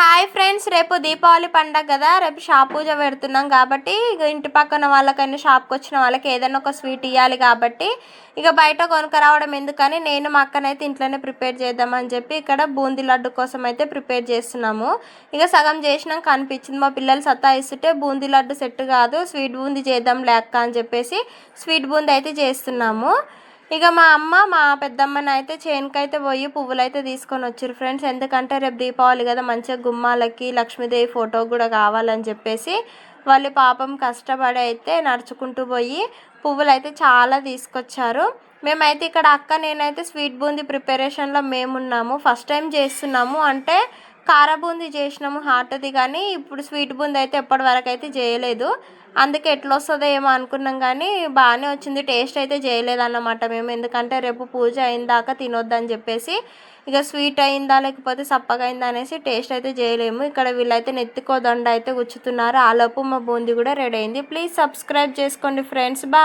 Hi friends రేపు దీపావళి పండగ కదా. రేపు షాప్ పూజ పెడుతున్నాం కాబట్టి ఇక ఇంటి పక్కన వాళ్ళకైనా షాప్కి వచ్చిన వాళ్ళకి ఏదైనా ఒక స్వీట్ ఇవ్వాలి కాబట్టి ఇక బయట కొనుక్కరావడం ఎందుకని నేను మా అక్కనైతే ఇంట్లోనే ప్రిపేర్ చేద్దామని చెప్పి ఇక్కడ బూందీ లడ్డు కోసం అయితే ప్రిపేర్ చేస్తున్నాము. ఇక సగం చేసినాక అనిపించింది మా పిల్లలు సత్తాయిస్తుంటే బూందీ లడ్డు సెట్ కాదు స్వీట్ బూందీ చేద్దాం లేక అని చెప్పేసి స్వీట్ బూందీ అయితే చేస్తున్నాము. ఇక మా అమ్మ మా పెద్దమ్మని అయితే చేనుకైతే పోయి పువ్వులు అయితే తీసుకొని వచ్చారు ఫ్రెండ్స్. ఎందుకంటే రేపు దీపావళి కదా మంచిగా గుమ్మాలకి లక్ష్మీదేవి ఫోటో కూడా కావాలని చెప్పేసి వాళ్ళు పాపం కష్టపడి అయితే నడుచుకుంటూ పోయి పువ్వులు అయితే చాలా తీసుకొచ్చారు. మేమైతే ఇక్కడ అక్క నేనైతే స్వీట్ బూందీ ప్రిపరేషన్లో మేమున్నాము. ఫస్ట్ టైం చేస్తున్నాము. అంటే కార బూందీ చేసినాము హాట్ది కానీ ఇప్పుడు స్వీట్ బూందీ అయితే ఎప్పటి వరకు అయితే చేయలేదు. అందుకే ఎట్లా వస్తుందో ఏమో అనుకున్నాం కానీ బాగానే వచ్చింది టేస్ట్ అయితే చేయలేదు అన్నమాట మేము. ఎందుకంటే రేపు పూజ అయిన దాకా తినొద్దని చెప్పేసి ఇక స్వీట్ అయిందా లేకపోతే సప్పగా అయిందా అనేసి టేస్ట్ అయితే చేయలేము. ఇక్కడ వీళ్ళైతే నెత్తుకో దండ అయితే గుచ్చుతున్నారు. ఆలోపు మా బూందీ కూడా రెడీ అయింది. ప్లీజ్ సబ్స్క్రైబ్ చేసుకోండి ఫ్రెండ్స్ బా